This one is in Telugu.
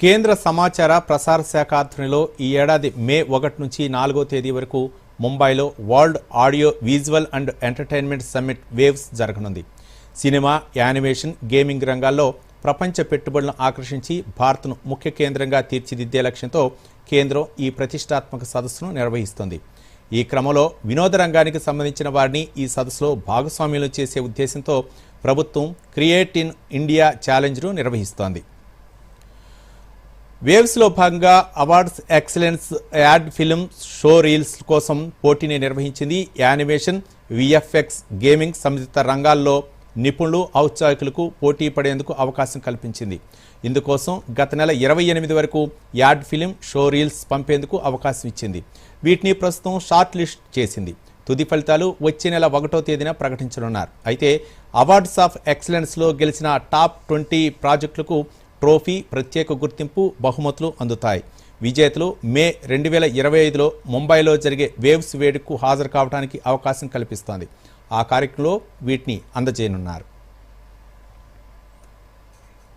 కేంద్ర సమాచార ప్రసార శాఖ ఆధ్వర్యంలో ఈ ఏడాది మే ఒకటి నుంచి నాలుగో తేదీ వరకు ముంబైలో world audio visual and entertainment summit waves జరగనుంది. సినిమా యానిమేషన్ గేమింగ్ రంగాల్లో ప్రపంచ పెట్టుబడులను ఆకర్షించి భారత్ను ముఖ్య కేంద్రంగా తీర్చిదిద్దే లక్ష్యంతో కేంద్రం ఈ ప్రతిష్టాత్మక సదస్సును నిర్వహిస్తుంది. ఈ క్రమంలో వినోద రంగానికి సంబంధించిన వారిని ఈ సదస్సులో భాగస్వామ్యులు చేసే ఉద్దేశంతో ప్రభుత్వం క్రియేట్ ఇన్ ఇండియా ఛాలెంజ్ను నిర్వహిస్తోంది. వేవ్స్లో భాగంగా awards excellence ad film show reels కోసం పోటీని నిర్వహించింది యానిమేషన్ విఎఫ్ఎక్స్ గేమింగ్ సంబంధిత రంగాల్లో నిపుణులు ఔత్సాహికులకు పోటీ పడేందుకు అవకాశం కల్పించింది. ఇందుకోసం గత నెల ఇరవై ఎనిమిది వరకు యాడ్ ఫిలిం షో రీల్స్ పంపేందుకు అవకాశం ఇచ్చింది. వీటిని ప్రస్తుతం షార్ట్ లిస్ట్ చేసింది. తుది ఫలితాలు వచ్చే నెల ఒకటో తేదీన ప్రకటించనున్నారు. అయితే అవార్డ్స్ ఆఫ్ ఎక్సలెన్స్లో గెలిచిన టాప్ ట్వంటీ ప్రాజెక్టులకు ట్రోఫీ ప్రత్యేక గుర్తింపు బహుమతులు అందుతాయి. విజేతలు మే రెండు వేల ఇరవై ఐదులో ముంబైలో జరిగే వేవ్స్ వేడుకకు హాజరు కావడానికి అవకాశం కల్పిస్తోంది. ఆ కార్యక్రమంలో వీటిని అందజేయనున్నారు.